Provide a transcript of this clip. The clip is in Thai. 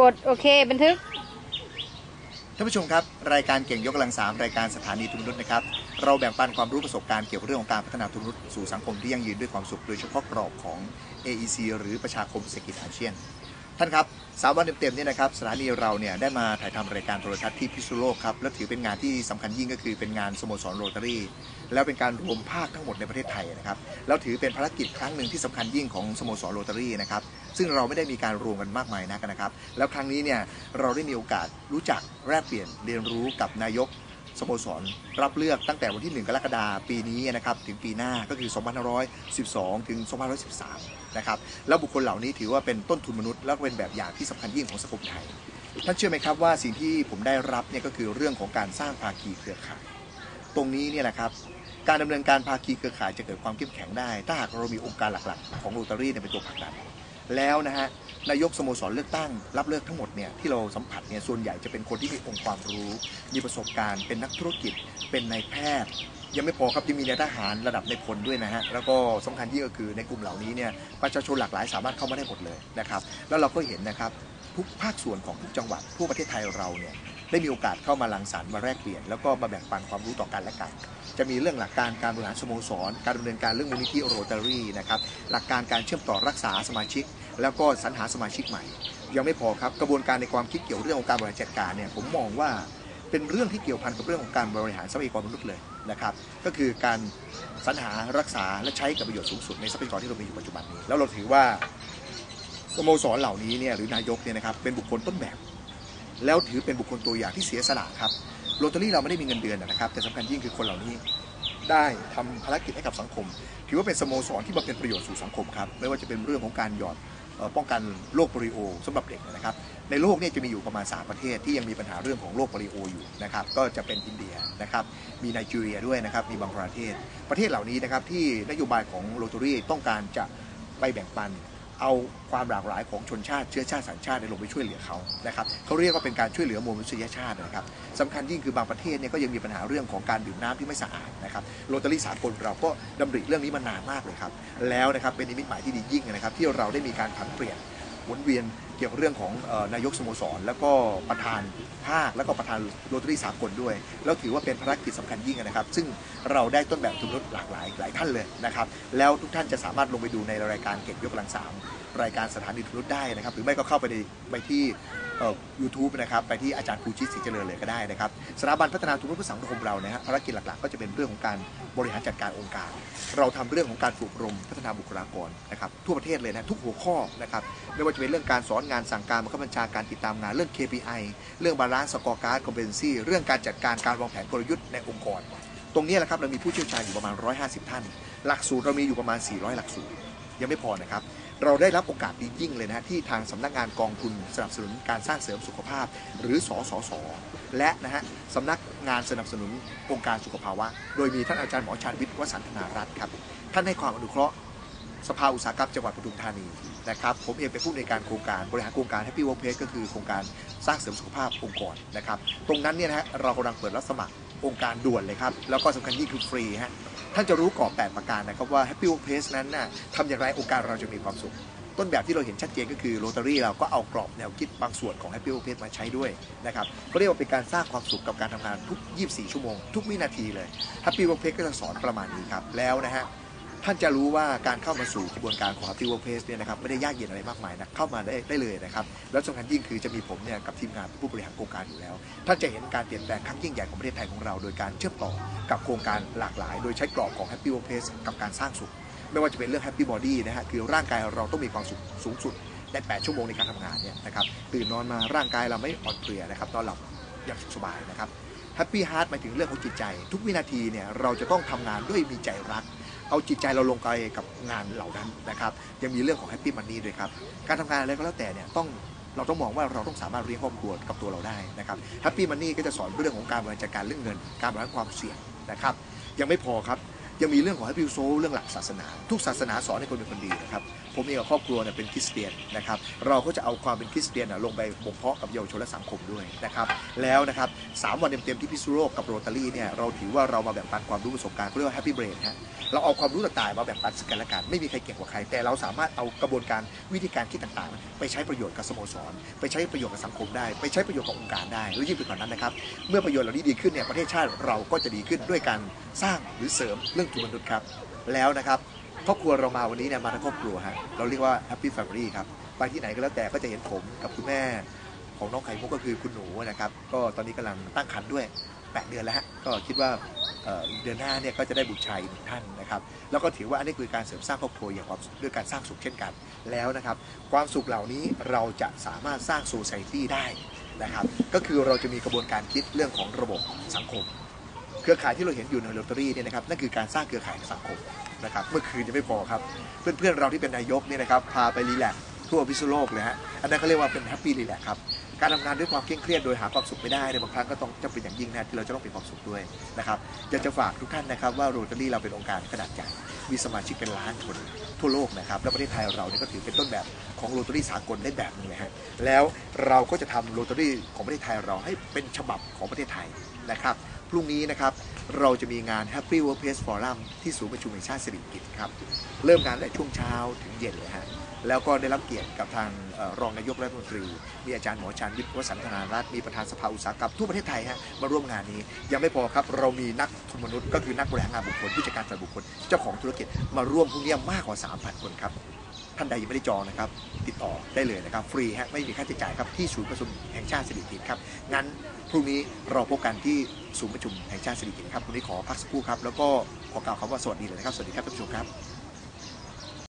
กดโอเคบันทึก ท่านผู้ชมครับ รายการเก่งยกกำลังสามรายการสถานีทุนนุษย์นะครับ เราแบ่งปันความรู้ประสบการณ์เกี่ยวกับเรื่องของการพัฒนาทุนนุษย์สู่สังคมที่ยั่งยืนด้วยความสุขโดยเฉพาะกรอบของ AEC หรือประชาคมเศรษฐกิจอาเซียน ท่านครับสามวันเต็มๆเนี่ยนะครับสถานีเราเนี่ยได้มาถ่ายทำรายการโทรทัศน์ที่พิษณุโลกครับและถือเป็นงานที่สำคัญยิ่งก็คือเป็นงานสโมสรโรตารี่ แล้วเป็นการรวมภาคทั้งหมดในประเทศไทยนะครับแล้วถือเป็นภารกิจครั้งหนึ่งที่สำคัญยิ่งของสโมสรโรตารี่นะครับซึ่งเราไม่ได้มีการรวมกันมากมายนักนะครับ แล้วครั้งนี้เนี่ยเราได้มีโอกาสรู้จักแลกเปลี่ยนเรียนรู้กับนายก สโมสรรับเลือกตั้งแต่วันที่ 1 กรกฎาคมปีนี้นะครับถึงปีหน้าก็คือ 2512 ถึง 2513 นะครับแล้วบุคคลเหล่านี้ถือว่าเป็นต้นทุนมนุษย์ และเป็นแบบอย่างที่สำคัญยิ่งของสังคมไทย ท่านเชื่อไหมครับว่าสิ่งที่ผมได้รับเนี่ยก็คือเรื่องของการสร้างภาคีเครือข่าย ตรงนี้เนี่ยแหละครับการดำเนินการภาคีเครือข่ายจะเกิดความเข้มแข็งได้ ถ้าหากเรามีองค์การหลักๆ ของโรตารี่เนี่เป็นตัวผลักดันแล้วนะฮะ นายกสโมสรเลือกตั้ง รับเลือกทั้งหมดเนี่ยที่เราสัมผัสเนี่ยส่วนใหญ่จะเป็นคนที่มีองค์ความรู้ มีประสบการณ์ เป็นนักธุรกิจ เป็นนายแพทย์ ยังไม่พอครับยังมีนายทหารระดับในพลด้วยนะฮะแล้วก็สำคัญยิ่งก็คือในกลุ่มเหล่านี้เนี่ยประชาชนหลากหลายสามารถเข้ามาได้หมดเลยนะครับแล้วเราก็เห็นนะครับ ทุกภาคส่วนของทุกจังหวัดทั่วประเทศไทยเราเนี่ยได้มีโอกาสเข้ามาลังสรรค์มาแลกเปลี่ยน แล้วก็มาแบ่งปันความรู้ต่อกันและกัน จะมีเรื่องหลักการการบริหารสโมสร การดำเนินการเรื่องมูลนิธิโรตารี่นะครับหลักการการเชื่อมต่อรักษาสมาชิก แล้วก็สรรหาสมาชิกใหม่ ยังไม่พอครับกระบวนการในความคิดเกี่ยวเรื่องของการบริหารจัดการเนี่ยผมมองว่าเป็นเรื่องที่เกี่ยวพันกับเรื่องของการบริหารทรัพยากรมนุษย์เลยนะครับก็คือการสรรหารักษาและใช้กับประโยชน์สูงสุดในทรัพยากรที่เรามีอยู่ปัจจุบันนี้แล้วเราถือว่า สโมสรเหล่านี้เนี่ยหรือนายกเนี่ยนะครับเป็นบุคคลต้นแบบ แล้วถือเป็นบุคคลตัวอย่างที่เสียสละครับโรตารี่เราไม่ได้มีเงินเดือนนะครับ แต่สำคัญยิ่งคือคนเหล่านี้ได้ทำภารกิจให้กับสังคม ถือว่าเป็นสโมสรที่มาเป็นประโยชน์สู่สังคมครับไม่ว่าจะเป็นเรื่องของการหยอดเอ่อป้องกันโรคโปลิโอสำหรับเด็กนะครับ ในโลกเนี่ยจะมีอยู่ประมาณ 3 ประเทศที่ยังมีปัญหาเรื่องของโรคโปลิโออยู่นะครับ ก็จะเป็นอินเดียนะครับ มีไนจีเรียด้วยนะครับ มีบางประเทศ ประเทศเหล่านี้นะครับที่นโยบายของโรตารี่ต้องการจะไปแบ่งปัน เอาความหลากหลายของชนชาติเชื้อชาติสัญชาติลงไปช่วยเหลือเขานะครับเขาเรียกว่าเป็นการช่วยเหลือมวลมนุษยชาตินะครับสำคัญยิ่งคือบางประเทศเนี่ยก็ยังมีปัญหาเรื่องของการดื่มน้ำที่ไม่สะอาดนะครับโรตารี่สากลเราก็ดำริเรื่องนี้มานานมากเลยครับแล้วนะครับเป็นนิมิตหมายที่ดียิ่งนะครับที่เราได้มีการผันเปลี่ยนหมุนเวียน เกี่ยวกับเรื่องของนายกสโมสร แล้วก็ประธานภาคแล้วก็ประธานโรตารี่สากลด้วย แล้วถือว่าเป็นภารกิจสำคัญยิ่งนะครับ ซึ่งเราได้ต้นแบบทุนรถหลากหลายหลายท่านเลยนะครับ แล้วทุกท่านจะสามารถลงไปดูในรายการเก็บยกกำลังสาม รายการสถานีทุนรถได้นะครับ หรือไม่ก็เข้าไปในไปที่เอ่อ YouTube นะครับไปที่อาจารย์ครูชิดศรีเจริญเลยก็ได้นะครับสถาบันพัฒนาทุนรถเพื่อสังคมเรานะฮะภารกิจหลักๆ ก็จะเป็นเรื่องของการบริหารจัดการองค์การ เราทำเรื่องของการฝึกอบรมพัฒนาบุคลากรนะครับทั่วประเทศเลยนะทุกหัวข้อนะครับไม่ว่าจะเป็นเรื่องการสอนงานสั่งการบังคับบัญชาการติดตามงานเรื่อง KPI เรื่องบาลานซ์สกอร์การ์ดคอมเพนซีเรื่องการจัดการการวางแผนกลยุทธ์ในองค์กร ตรงนี้แหละครับเรามีผู้เชี่ยวชาญอยู่ประมาณ 150 ท่าน หลักสูตรเรามีอยู่ประมาณ 400 หลักสูตรยังไม่พอนะครับ เราได้รับโอกาสดียิ่งเลยนะที่ทางสำนักงานกองทุนสนับสนุนการสร้างเสริมสุขภาพ หรือสสส และนะฮะสำนักงานสนับสนุนองค์การสุขภาวะ โดยมีท่านอาจารย์หมอชาญวิทย์วสันทนารัตน์ครับ ท่านให้ความอนุเคราะห์สภาอุตสาหกรรมจังหวัดปทุมธานีนะครับผมเองเป็นผู้ในการโครงการบริหารโครงการ Happy Workplace ก็คือโครงการสร้างเสริมสุขภาพองค์กรนะครับตรงนั้นเนี่ยนะฮะเรากำลังเปิดรับสมัครองค์การด่วนเลยครับแล้วก็สำคัญยิ่งคือฟรีฮะ ท่านจะรู้กรอบ 8 ประการนะครับว่า Happy Workplace นั้นน่ะทำอย่างไรองค์การเราจะมีความสุข ต้นแบบที่เราเห็นชัดเจนก็คือโรตารี่เราก็เอากรอบแนวคิดบางส่วนของ Happy Workplace มาใช้ด้วยนะครับก็เรียกว่าเป็นการสร้างความสุขกับการทำงานทุก 24 ชั่วโมง ทุกวินาทีเลย Happy Workplace ก็จะสอนประมาณนี้ครับแล้วนะฮะ ท่านจะรู้ว่าการเข้ามาสู่กระบวนการของ Happy Workplace เนี่ยนะครับไม่ได้ยากเย็นอะไรมากมายนะเข้ามาได้ได้เลยนะครับแล้วสำคัญยิ่งคือจะมีผมเนี่ยกับทีมงานผู้บริหารโครงการอยู่แล้วท่านจะเห็นการเปลี่ยนแปลงครั้งยิ่งใหญ่ของประเทศไทยของเรา โดยการเชื่อมต่อกับโครงการหลากหลาย โดยใช้กรอบของ Happy Workplace กับการสร้างสุข ไม่ว่าจะเป็นเรื่อง Happy Body นะฮะคือร่างกายเราต้องมีความสุขสูงสุดใน8ชั่วโมงในการทำงานเนี่ยนะครับตื่นนอนมาร่างกายเราไม่อ่อนเพลียนะครับนอนหลับอย่างสุขสบายนะครับแฮปปี้ฮาร์ดหมายถึงเรื่องของจิตใจ ทุกวินาทีเนี่ยเราจะต้องทำงานด้วยมีใจรัก เอาจิตใจเราลงไปกับงานเหล่านั้นนะครับ ยังมีเรื่องของแฮปปี้มันนี่ด้วยครับ การทำงานอะไรก็แล้วแต่เนี่ยต้องเราต้องมองว่าเราต้องสามารถเลี้ยงครอบครัวกับตัวเราได้นะครับแฮปปี้มันนี่ก็จะสอนเรื่องของการบริหารจัดการเรื่องเงิน การบริหารความเสี่ยงนะครับ ยังไม่พอครับยังมีเรื่องของแฮปปี้โซเรื่องหลักศาสนา ทุกศาสนาสอนให้คนเป็นคนดีนะครับ ผมเองกับครอบครัวเนี่ยเป็นคริสเตียนนะครับเราก็จะเอาความเป็นคริสเตียนน่ะลงไปบ่มเพาะกับเยาวชนและสังคมด้วยนะครับแล้วนะครับสามวันเต็มๆที่พิษณุโลกกับโรตารี่เนี่ยเราถือว่าเรามาแบ่งปันความรู้ประสบการณ์เขาเรียกว่าแฮปปี้เบรนฮะเราเอาความรู้ต่างๆมาแบ่งปันซึ่งกันและกันไม่มีใครเก่งกว่าใคร แต่เราสามารถเอากระบวนการวิธีการคิดต่างๆ ไปใช้ประโยชน์กับสโมสร ไปใช้ประโยชน์กับสังคมได้ ไปใช้ประโยชน์กับองค์การได้และยิ่งไปกว่านั้นนะครับเมื่อประโยชน์เหล่านี้ดีขึ้นเนี่ยประเทศชาติเราก็จะดีขึ้นด้วยการสร้างหรือเสริมเรื่องทุนมนุษย์ครับแล้วนะครับ ครอบครัวเรามาวันนี้เนี่ยมาทั้งครอบครัวฮะเราเรียกว่า Happy Family ครับไปที่ไหนก็แล้วแต่ก็จะเห็นผมกับคุณแม่ของน้องไข่มุกก็คือคุณหนูนะครับ ก็ตอนนี้กำลังตั้งครรภ์ด้วย 8 เดือนแล้วฮะก็คิดว่าเดือนหน้าเนี่ยก็จะได้บุตรชายหนึ่งท่านนะครับ แล้วก็ถือว่าอันนี้คือการเสริมสร้างครอบครัวอย่างความด้วยการสร้างสุขเช่นกันแล้วนะครับ ความสุขเหล่านี้เราจะสามารถสร้าง society ได้นะครับ ก็คือเราจะมีกระบวนการคิดเรื่องของระบบสังคม เครือข่ายที่เราเห็นอยู่ในลอตเตอรี่เนี่ยนะครับนั่นคือการสร้างเครือข่ายสังคมนะครับเมื่อคืนยังไม่พอครับ เพื่อนๆเราที่เป็นนายกเนี่ยนะครับพาไปรีแลกซ์ทั่วพิษณุโลกเลยฮะอันนั้นเขาเรียกว่าเป็นแฮปปี้รีแลกซ์ครับการทำงานด้วยความเคร่งเครียดโดยหาความสุขไม่ได้ในบางครั้งก็ต้องจำเป็นอย่างยิ่งนะที่เราจะต้องมีความสุขด้วยนะครับอยากจะฝากทุกท่านนะครับว่าโรตารี่เราเป็นองค์การขนาดใหญ่มีสมาชิกเป็นล้านคนทั่วโลกนะครับและประเทศไทยเราเนี่ยก็ถือเป็นต้นแบบของโรตารี่สากลได้แบบนึงเลยฮะแล้วเราก็จะทำโรตารี่ของประเทศไทยเราให้เป็นฉบับของประเทศไทยนะครับ พรุ่งนี้นะครับเราจะมีงาน Happy Workplace Forum ที่ศูนย์ประชุมแห่งชาติสิริกิติ์ครับ เริ่มงานตั้งแต่ช่วงเช้าถึงเย็นเลยฮะแล้วก็ได้รับเกียรติกับทางรองนายกรัฐมนตรี มีอาจารย์หมอชานวิทย์วสันทนารัตน์มีประธานสภาอุตสาหกรรมทั่วประเทศไทยฮะมาร่วมงานนี้ ยังไม่พอครับ เรามีนักทุนมนุษย์ก็คือนักบริหารงานบุคคลผู้จัดการฝ่ายบุคคลเจ้าของธุรกิจมาร่วมพรุ่งนี้มากกว่า 3,000 คนครับ ท่านใดยังไม่ได้จองนะครับ ติดต่อได้เลยนะครับ ฟรีฮะไม่มีค่าใช้จ่ายครับที่ศูนย์ประชุมแห่งชาติสิริกิติ์ครับงั้นพรุ่งนี้เราพบกันที่ศูนย์ประชุมแห่งชาติสิริกิติ์ครับวันนี้ขอพักสักครู่ครับแล้วก็ขอกล่าวคำว่าสวัสดีเลยนะครับสวัสดีครับท่านผู้ชมครับ